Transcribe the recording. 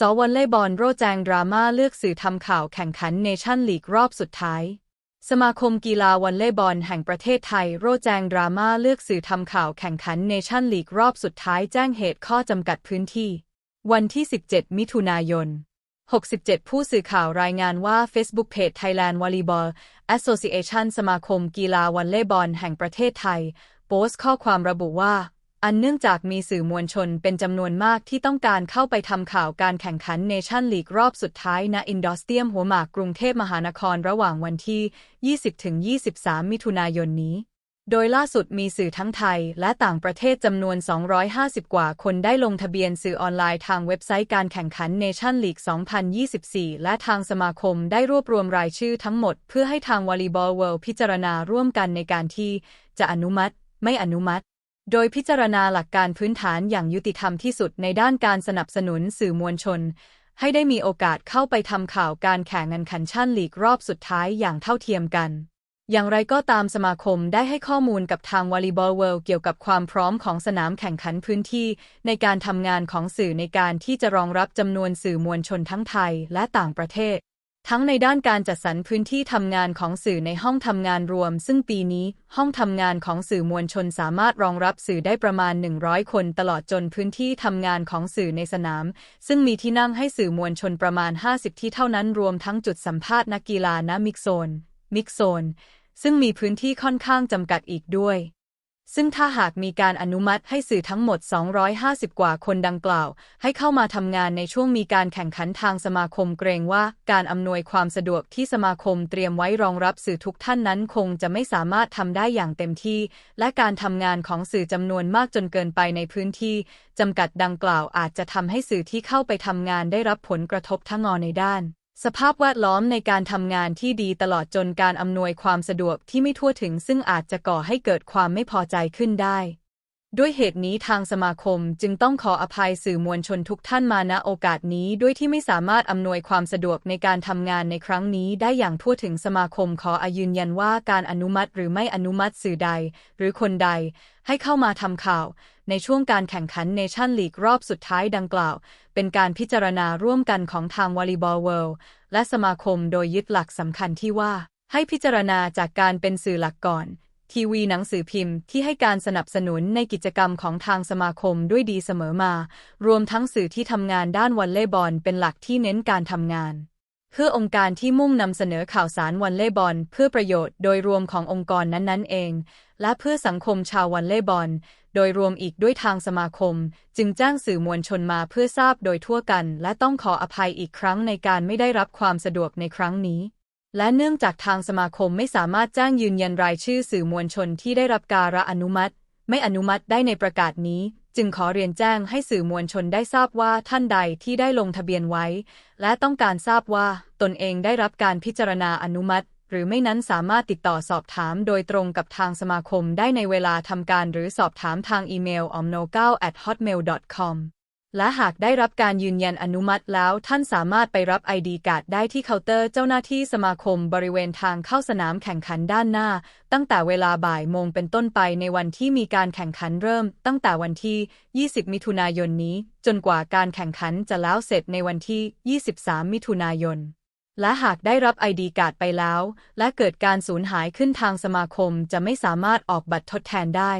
สวอลเลย์บอลโรแจงดราม่าเลือกสื่อทำข่าวแข่งขันเนชั่นลีกรอบสุดท้าย สมาคมกีฬาวอลเลย์บอลแห่งประเทศไทย โรแจงดราม่าเลือกสื่อทำข่าวแข่งขันเนชั่นลีกรอบสุดท้ายแจ้งเหตุข้อจำกัดพื้นที่ วันที่ 17 มิถุนายน 67 ผู้สื่อข่าวรายงานว่า Facebook Page Thailand Volleyball Association สมาคมกีฬาวอลเลย์บอลแห่งประเทศไทย โพสต์ข้อความระบุว่า อันเนื่องจากมีสื่อมวลชนเป็นจำนวนมากที่ต้องการเข้าไปทำข่าวการแข่งขันเนชั่นลีกรอบสุดท้ายณอินดอสเตียมหัวหมากกรุงเทพมหานครระหว่างวันที่ 20-23 มิถุนายนนี้ โดยล่าสุดมีสื่อทั้งไทยและต่างประเทศจำนวน 250 กว่าคนได้ลงทะเบียนสื่อออนไลน์ทางเว็บไซต์การแข่งขันเนชั่นลีก 2024 และทางสมาคมได้รวบรวมรายชื่อทั้งหมด เพื่อให้ทางวอลเลย์บอลเวิลด์พิจารณาร่วมกันในการที่จะอนุมัติ ไม่อนุมัติ โดยพิจารณาหลักการพื้นฐานอย่างยุติธรรมที่สุดในด้านการสนับสนุนสื่อมวลชน ให้ได้มีโอกาสเข้าไปทำข่าวการแข่งงันขันชั่นลีกรอบสุดท้ายอย่างเท่าเทียมกัน อย่างไรก็ตามสมาคมได้ให้ข้อมูลกับทางวอลเลย์บอลเวิลด์เกี่ยวกับความพร้อมของสนามแข่งขันพื้นที่ในการทำงานของสื่อในการที่จะรองรับจำนวนสื่อมวลชนทั้งไทยและต่างประเทศ ทั้งในด้านการจัดสรรพื้นที่ทำงานของสื่อในห้องทำงานรวม ซึ่งปีนี้ห้องทำงานของสื่อมวลชนสามารถรองรับสื่อได้ประมาณ 100 คนตลอดจนพื้นที่ทำงานของสื่อในสนาม ซึ่งมีที่นั่งให้สื่อมวลชนประมาณ 50 ที่เท่านั้นรวมทั้งจุดสัมภาษณ์นักกีฬาณมิกโซน มิกโซน ซึ่งมีพื้นที่ค่อนข้างจำกัดอีกด้วย ซึ่งถ้าหากมีการอนุมัติให้สื่อทั้งหมด 250 กว่าคนดังกล่าว ให้เข้ามาทำงานในช่วงมีการแข่งขันทางสมาคมเกรงว่าการอำนวยความสะดวกที่สมาคมเตรียมไว้รองรับสื่อทุกท่านนั้นคงจะไม่สามารถทำได้อย่างเต็มที่ และการทำงานของสื่อจำนวนมากจนเกินไปในพื้นที่จำกัดดังกล่าวอาจจะทำให้สื่อที่เข้าไปทำงานได้รับผลกระทบทั้งงอในด้าน สภาพแวดล้อมในการทำงานที่ดีตลอดจนการอำนวยความสะดวกที่ไม่ทั่วถึงซึ่งอาจจะก่อให้เกิดความไม่พอใจขึ้นได้ ด้วยเหตุนี้ทางสมาคมจึงต้องขออภัยสื่อมวลชนทุกท่านมาณโอกาสนี้ด้วยที่ไม่สามารถอำนวยความสะดวกในการทำงานในครั้งนี้ได้อย่างทั่วถึงสมาคมขออายืนยันว่าการอนุมัติหรือไม่อนุมัติสื่อใด หรือคนใด ให้เข้ามาทำข่าว ในช่วงการแข่งขันเนชั่นลีกรอบสุดท้ายดังกล่าว เป็นการพิจารณาร่วมกันของทางวอลเลย์บอลเวิลด์และสมาคมโดยยึดหลักสำคัญที่ว่าให้พิจารณาจากการเป็นสื่อหลักก่อน ทีวีหนังสือพิมพ์ที่ให้การสนับสนุนในกิจกรรมของทางสมาคมด้วยดีเสมอมา รวมทั้งสื่อที่ทำงานด้านวอลเลย์บอลเป็นหลักที่เน้นการทำงาน เพื่อองค์การที่มุ่งนำเสนอข่าวสารวอลเลย์บอลเพื่อประโยชน์โดยรวมขององค์กรนั้นๆเอง และเพื่อสังคมชาววอลเลย์บอล โดยรวมอีกด้วยทางสมาคม จึงจ้างสื่อมวลชนมาเพื่อทราบโดยทั่วกัน และต้องขออภัยอีกครั้งในการไม่ได้รับความสะดวกในครั้งนี้ และเนื่องจากทางสมาคมไม่สามารถจ้างยืนยันรายชื่อสื่อมวลชนที่ได้รับการอนุมัติ ไม่อนุมัติได้ในประกาศนี้ จึงขอเรียนแจ้งให้สื่อมวลชนได้ทราบว่าท่านใดที่ได้ลงทะเบียนไว้ และต้องการทราบว่าตนเองได้รับการพิจารณาอนุมัติ หรือไม่นั้นสามารถติดต่อสอบถามโดยตรงกับทางสมาคมได้ในเวลาทำการหรือสอบถามทางอีเมล omno9@hotmail.com และหากได้รับการยืนยันอนุมัติแล้วท่านสามารถไปรับ ID การ์ดได้ที่เคาน์เตอร์เจ้าหน้าที่สมาคมบริเวณทางเข้าสนามแข่งขันด้านหน้า ตั้งแต่เวลาบ่ายโมงเป็นต้นไปในวันที่มีการแข่งขันเริ่ม ตั้งแต่วันที่ 20 มิถุนายนนี้ จนกว่าการแข่งขันจะแล้วเสร็จในวันที่ 23 มิถุนายนและหากได้รับไอดีการ์ดไปแล้ว และเกิดการสูญหายขึ้นทางสมาคมจะไม่สามารถออกบัตรทดแทนได้